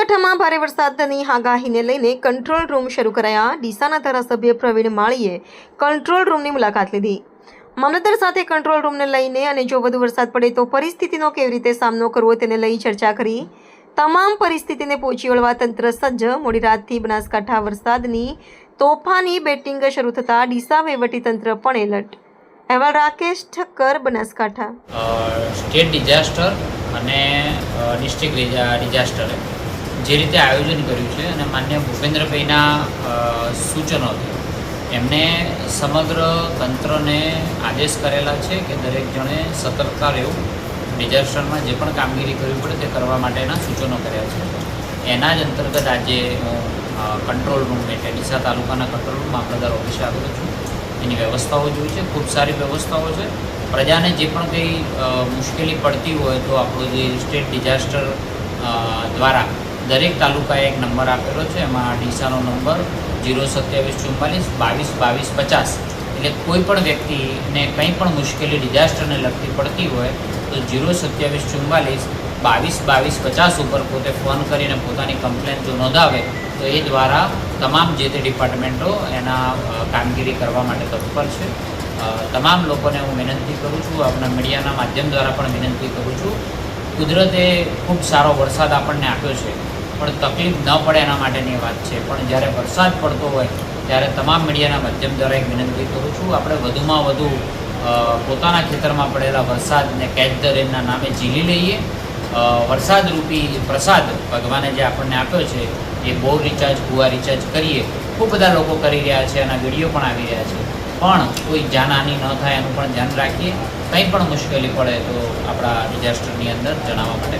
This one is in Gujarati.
બનાસકાંઠામાં ભારે વરસાદની આગાહીને લઈને કંટ્રોલ રૂમ શરૂ કરાયા. ડીસાના ધારાસભ્ય પ્રવીણ માળીએ કંટ્રોલ રૂમની મુલાકાત લીધી. મામલતદાર સાથે કંટ્રોલ રૂમને લઈને અને જો વધુ વરસાદ પડે તો પરિસ્થિતિનો કેવી રીતે સામનો કરવો તેને લઈ ચર્ચા કરી. તમામ પરિસ્થિતિને પહોંચી વળવા તંત્ર સજ્જ. મોડી રાતથી બનાસકાંઠા વરસાદની તોફાની બેટિંગ શરૂ થતાં ડીસા વહીવટીતંત્ર પણ એલર્ટ. અહેવાલ રાકેશ ઠક્કર, બનાસકાંઠા. સ્ટેટ ડિઝાસ્ટર અને ડિસ્ટ્રિક્ટ ડિઝા- ડિઝાસ્ટરે. જે રીતે આયોજન કર્યું છે અને માન્ય ભૂપેન્દ્રભાઈના સૂચનોથી. એમને સમગ્ર તંત્રને આદેશ કરેલા છે કે દરેક જણે સતર્કતા રહેવું. ડિઝાસ્ટરમાં જે પણ કામગીરી કરવી પડે તે કરવા માટેના સૂચનો કર્યા છે. એના જ અંતર્ગત આજે હું કંટ્રોલ રૂમ એટલે ડીસા તાલુકાના કંટ્રોલ રૂમ મામલતદાર ઓફિસે આવેલો છું. એની વ્યવસ્થાઓ જોઈ છે, ખૂબ સારી વ્યવસ્થાઓ છે. પ્રજાને જે પણ કંઈ મુશ્કેલી પડતી હોય તો આપણું જે સ્ટેટ ડિઝાસ્ટર દ્વારા દરેક તાલુકાએ એક નંબર આપેલો છે. એમાં ડીસાનો નંબર જીરો સત્યાવીસ ચુમ્માલીસ બાવીસ બાવીસ પચાસ. એટલે કોઈ પણ વ્યક્તિને કંઈ પણ મુશ્કેલી, ડિઝાસ્ટરને લગતી પડતી હોય, તો જીરો સત્યાવીસ ચુમ્માલીસ બાવીસ બાવીસ પચાસ ઉપર પોતે ફોન કરીને પોતાની કમ્પ્લેન જો નોંધાવે, તો એ દ્વારા તમામ જે તે ડિપાર્ટમેન્ટો એના કામગીરી કરવા માટે તત્પર છે. તમામ લોકોને હું વિનંતી કરું છું આપણા મીડિયાના માધ્યમ દ્વારા પણ વિનંતી કરું છું. કુદરતે ખૂબ સારો વરસાદ આપણને આપ્યો છે. પણ તકલીફ ન પડે એના માટેની વાત છે. પણ જ્યારે વરસાદ પડતો હોય, ત્યારે તમામ મીડિયાના માધ્યમ દ્વારા એક વિનંતી કરું છું, આપણે વધુમાં વધુ પોતાના ખેતરમાં પડેલા વરસાદને કેચ ધ રેનના નામે ઝીલી લઈએ. વરસાદરૂપી પ્રસાદ ભગવાને જે આપણને આપ્યો છે, એ બોર રિચાર્જ કુવા રિચાર્જ કરીએ. ખૂબ બધા લોકો કરી રહ્યા છે અને વીડિયો પણ આવી રહ્યા છે. પણ કોઈ જાનહાની ન થાય એનું પણ ધ્યાન રાખીએ. કંઈ પણ મુશ્કેલી પડે તો આપણા ડિઝાસ્ટરની અંદર જણાવવા માટે